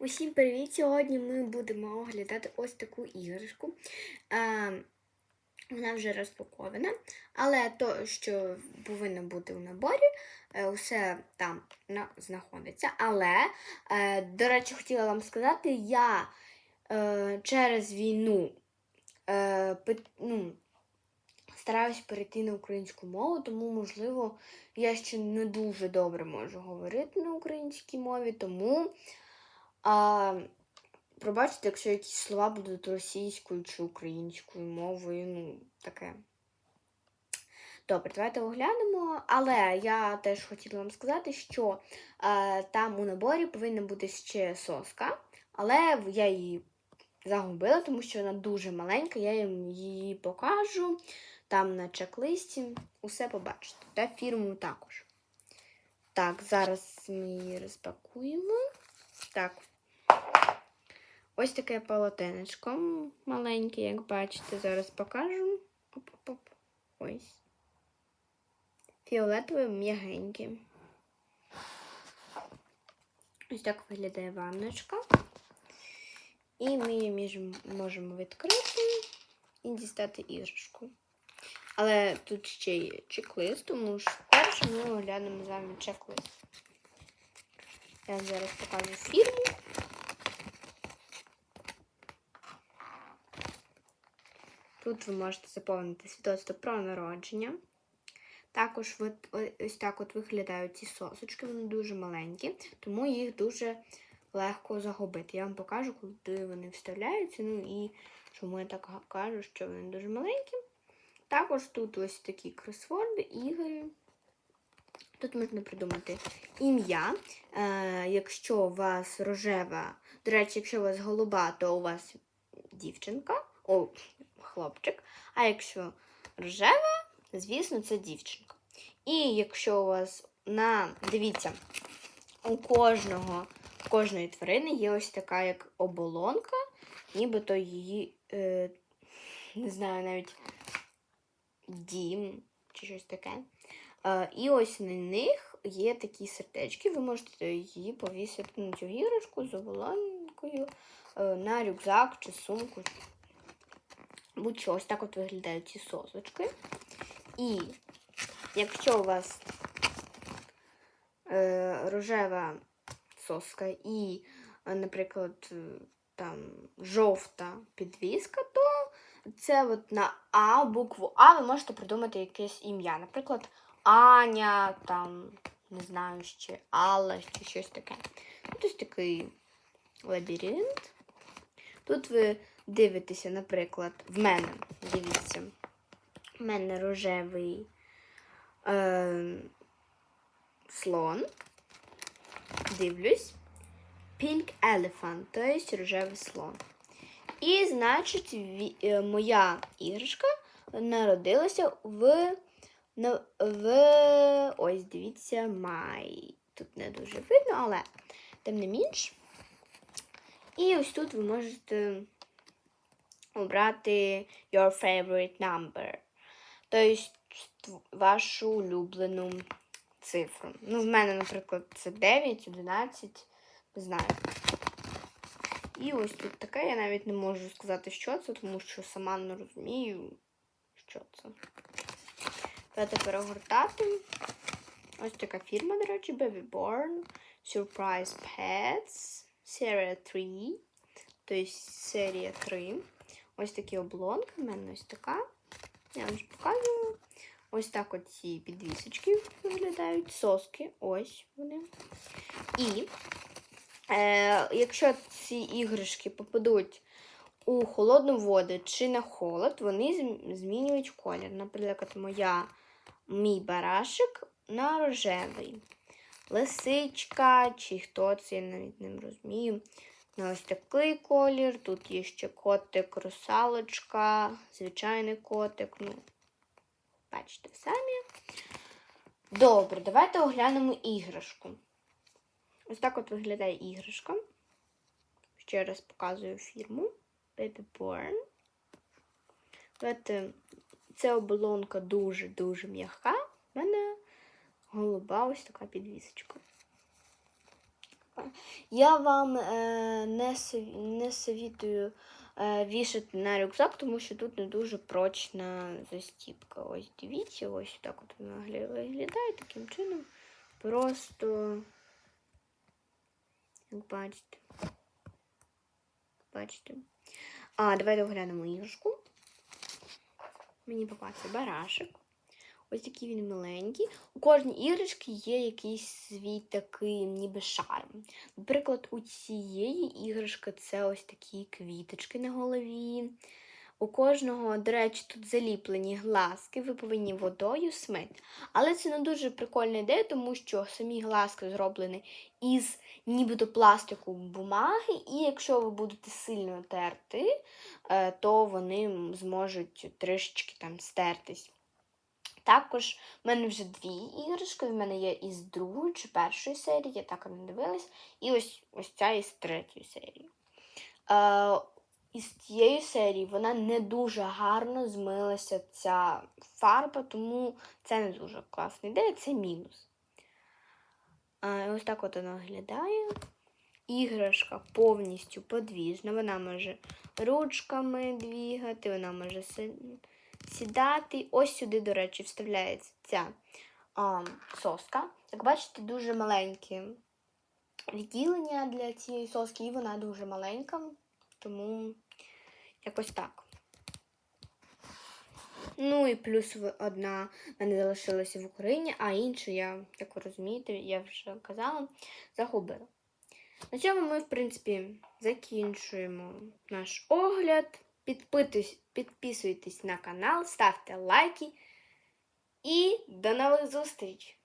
Усім привіт! Сьогодні ми будемо оглядати ось таку іграшку. Е, вона вже розпакована, але то, що повинно бути у наборі, е, усе там на- знаходиться. Але, е, до речі, хотіла вам сказати, я е, через війну е, пит- ну, стараюсь перейти на українську мову, тому, можливо, я ще не дуже добре можу говорити на українській мові, тому. А, пробачте, якщо якісь слова будуть російською чи українською мовою, ну, таке. Добре, давайте оглянемо. Але я теж хотіла вам сказати, що е, там у наборі повинна бути ще соска, але я її загубила, тому що вона дуже маленька, я їм її покажу. Там на чек-листі усе побачите. Та фірму також. Так, зараз ми її розпакуємо. Так. Ось таке полотенечко маленьке, як бачите, зараз покажу. Оп-оп-оп. Ось. Фіолетове м'ягеньке. Ось так виглядає ванночка. І ми її можемо відкрити і дістати іграшку. Але тут ще є чек-лист, тому що перше ми оглянемо з вами чек-лист. Я зараз покажу фірму. Тут ви можете заповнити свідоцтво про народження. Також ось так от виглядають ці сосочки, вони дуже маленькі, тому їх дуже легко загубити. Я вам покажу, куди вони вставляються. Ну і чому я так кажу, що вони дуже маленькі. Також тут ось такі кросворди, ігри. Тут можна придумати ім'я. Е, якщо у вас рожева, до речі, якщо у вас голуба, то у вас дівчинка, о, хлопчик. А якщо рожева, звісно, це дівчинка. І якщо у вас на, дивіться, у кожного, у кожної тварини є ось така як оболонка, нібито її, е, не знаю, навіть дім чи щось таке. Е, і ось на них є такі сердечки. Ви можете її повісити на цю іграшку з оболонкою е, на рюкзак чи сумку. Будь-що ось так от виглядають ці сосочки. І якщо у вас е, рожева соска і, е, наприклад, е, там жовта підвіска, то це от на А, букву А ви можете придумати якесь ім'я. Наприклад, Аня, там, не знаю, ще Алла, чи щось таке. Ось такий лабіринт. Тут ви дивитеся, наприклад, в мене, дивіться, в мене рожевий е, слон. Дивлюсь. Pink elephant, тобто рожевий слон. І, значить, е, моя іграшка народилася в, в ось, дивіться, май. Тут не дуже видно, але тим не менш. І ось тут ви можете обрати your favorite number. Тобто вашу улюблену цифру. Ну, в мене, наприклад, це 9, 11, не знаю. І ось тут таке, я навіть не можу сказати, що це, тому що сама не розумію, що це. Давайте перегортати. Ось така фірма, до речі, Baby Born, Surprise Pets, серія 3. Тобто серія 3. Ось такі облонки. В мене ось така. Я вам вже показую. Ось так от ці підвісочки виглядають. Соски. Ось вони. І е, якщо ці іграшки попадуть у холодну воду чи на холод, вони змінюють колір. Наприклад, моя мій барашик на рожевий. Лисичка, чи хто це, я навіть не розумію. На ось такий колір. Тут є ще котик, русалочка, звичайний котик. Ну, бачите самі. Добре, давайте оглянемо іграшку. Ось так от виглядає іграшка. Ще раз показую фірму Baby Born. Ця оболонка дуже-дуже м'яка. У мене голуба ось така підвісочка. Я вам е, не, совітую е, вішати на рюкзак, тому що тут не дуже прочна застіпка. Ось дивіться, ось так от вона виглядає таким чином. Просто, як бачите. Бачите. А, давайте оглянемо іграшку. Мені попався барашек. Ось такий він миленький. У кожній іграшки є якийсь свій такий ніби шарм. Наприклад, у цієї іграшки це ось такі квіточки на голові. У кожного, до речі, тут заліплені глазки, ви повинні водою смити. Але це не дуже прикольна ідея, тому що самі глазки зроблені із нібито пластику бумаги, і якщо ви будете сильно терти, е, то вони зможуть трішечки там стертись. Також в мене вже дві іграшки. В мене є із другої чи першої серії, я так і не дивилась. І ось ось ця із третьої серії. Е, із цієї серії вона не дуже гарно змилася ця фарба, тому це не дуже класна ідея, це мінус. Е, ось так от вона виглядає. Іграшка повністю подвіжна. Вона може ручками двігати, вона може си- сідати. Ось сюди, до речі, вставляється ця а, соска. Як бачите, дуже маленьке відділення для цієї соски, і вона дуже маленька, тому якось так. Ну і плюс одна мене залишилася в Україні, а іншу я, як ви розумієте, я вже казала, загубила. На цьому ми, в принципі, закінчуємо наш огляд. Підписуйтесь на канал, ставте лайки і до нових зустріч!